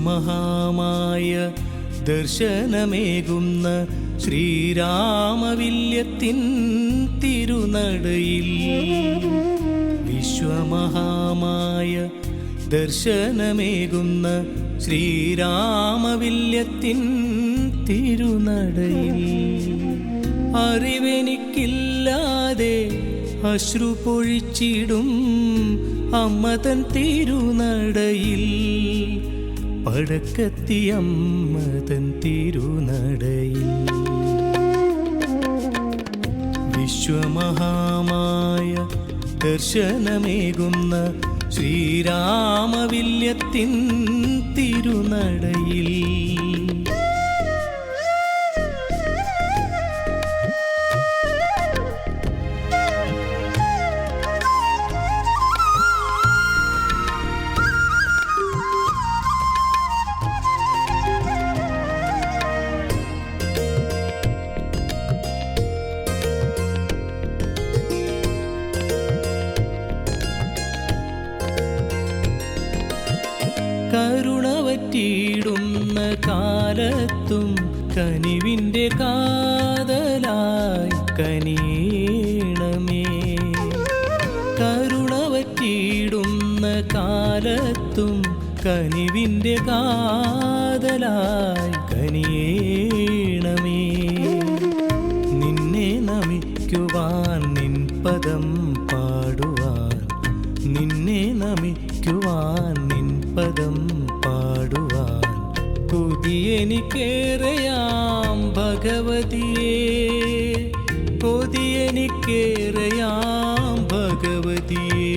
വിശ്വമഹാമായ ദർശനമേകുന്ന ശ്രീരാമവില്യത്തിൻ തിരുനടയിൽ വിശ്വമഹാമായ ദർശനമേകുന്ന ശ്രീരാമവില്യത്തിൻ തിരുനടയിൽ. അറിവെനിക്കില്ലാതെ അശ്രു പൊഴിച്ചിടും അമ്മതൻ തിരുനടയിൽ. പടക്കത്തിയമ്മതൻ തിരുനടയിൽ. വിശ്വമഹാമായ ദർശനമേകുന്ന ശ്രീരാമവില്യത്തിൻ തിരുനടയിൽ വറ്റിയിടുന്ന കാലത്തും കനിവിന്റെ കാതലായി കനിയണമേ. കരുണ കാലത്തും കനിവിന്റെ കാതലായി കനിയേണമേ. നിന്നെ നമിക്കുവാൻ നിൻ പദം പാടുവാൻ നിന്നെ നമിക്കുവാൻ നിൻ പദം കൊതിയെനിക്കേറെയാം ഭഗവതിയെ. കൊതിയെനിക്കേറെയാം ഭഗവതിയെ.